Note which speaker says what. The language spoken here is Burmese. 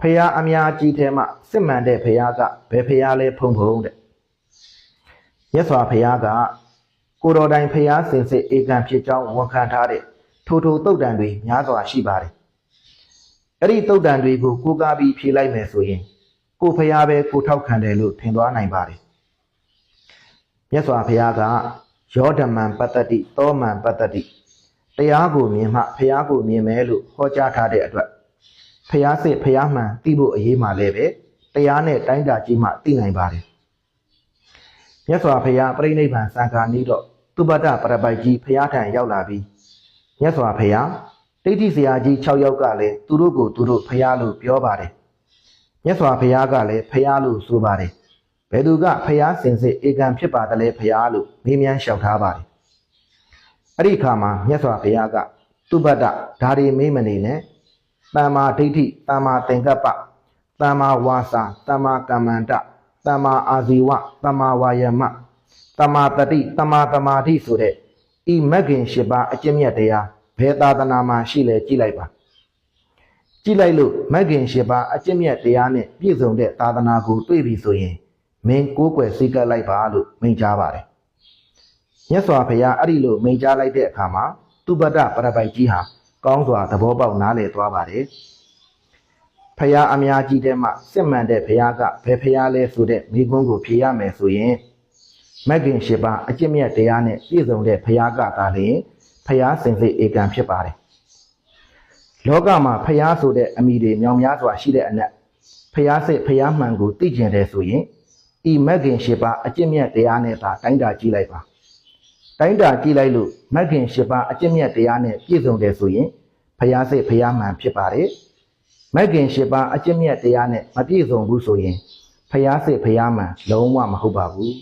Speaker 1: ဖះအများကြီးထဲမှစစ်မှန်တဲ့ဖះကဘယ်ဖះလဲဖုံဖုံတဲ့မြတ်စွာဘုရားကကိုတော်တိုင်ဖះစင်စစ်ဧကံဖြစ်ကြောင်းဝန်ခံထားတဲ့ထိုထိုတုတ်တန်တွေများစွာရှိပါတယ်အဲ့ဒီတုတ်တန်တွေကိုကိုးကားပြီးဖြေလိုက်မယ်ဆိုရင်ကိုဖះပဲကိုထောက်ခံတယ်လို့ထင်သွားနိုင်ပါတယ်မြတ်စွာဘုရားကယောဓမ္မံပတ္တတိသောမံပတ္တတိတရားကိုမြင်မှဖះကိုမြင်မယ်လို့ဟောကြားထားတဲ့အတွက် ဖျားစစ်ဖျားမှန်သိဖို့အရေးမှလည်းပဲတရားနဲ့တိုင်းတာကြီးမှသိနိုင်ပါတယ်မြတ်စွာဘုရားပြိဋိဘံစံဃာနီးတော့သူပတ္တပရပိုက်ကြီးဖျားထံရောက်လာပြီးမြတ်စွာဘုရားဒိဋ္ဌိဆရာကြီး6ယောက်ကလည်းသူတို့ကိုသူတို့ဖျားလို့ပြောပါတယ်မြတ်စွာဘုရားကလည်းဖျားလို့ဆိုပါတယ်ဘယ်သူကဖျားစင်စစ်ဧကံဖြစ်ပါတယ်လဲဖျားလို့မေးမြန်းလျှောက်ထားပါတယ်အဲ့ဒီအခါမှာမြတ်စွာဘုရားကသူပတ္တဒါရီမေးမနေနဲ့ တမ္မာဒိဋ္ဌိတမ္မာသင်္ကပ္ပတမ္မာဝါစာတမ္မာကမ္မန္တတမ္မာအာဇီဝတမ္မာဝါယမတမ္မာတတိတမ္မာသမာဓိဆိုတဲ့ဤမဂ်ခင်၈ပါးအကျင့်မြတ်တရားဘယ်သာသနာမှာရှိလဲကြည့်လိုက်ပါကြည့်လိုက်လို့မဂ်ခင်၈ပါးအကျင့်မြတ်တရားနဲ့ပြည့်စုံတဲ့သာသနာကိုတွေ့ပြီဆိုရင်မင်းကိုးကွယ်စိတ်ကပ်လိုက်ပါလို့မိန့်ကြားပါတယ်မြတ်စွာဘုရားအဲ့ဒီလိုမိန့်ကြားလိုက်တဲ့အခါမှာသူပတ္တပရပိုက်ကြီးဟာ ကောင်းစွာသဘောပေါက်နားလည်သွားပါတယ်ဖះအများကြီးတဲမှစစ်မှန်တဲ့ဖះကဘယ်ဖះလဲဆိုတဲ့မိကွန်းကိုဖြေရမယ်ဆိုရင်မဂ်ကင်၈ပါးအကျင့်မြတ်တရားနဲ့ပြည့်စုံတဲ့ဖះကသာလျှင်ဖះစင်စစ်ဧကံဖြစ်ပါတယ်လောကမှာဖះဆိုတဲ့အမိတွေမြောင်များစွာရှိတဲ့အနက်ဖះစစ်ဖះမှန်ကိုသိကျင်တယ်ဆိုရင်ဤမဂ်ကင်၈ပါးအကျင့်မြတ်တရားနဲ့သာတိုင်းတာကြည့်လိုက်ပါ တိုင်းတာကြည့်လိုက်လို့မဂ်ခင်၈ပါးအကျင့်မြတ်တရားနဲ့ပြည့်စုံတယ်ဆိုရင်ဖျားစိတ်ဖျားမှန်ဖြစ်ပါတယ်မဂ်ခင်၈ပါးအကျင့်မြတ်တရားနဲ့မပြည့်စုံဘူးဆိုရင်ဖျားစိတ်ဖျားမှန်လုံးဝမဟုတ်ပါဘူး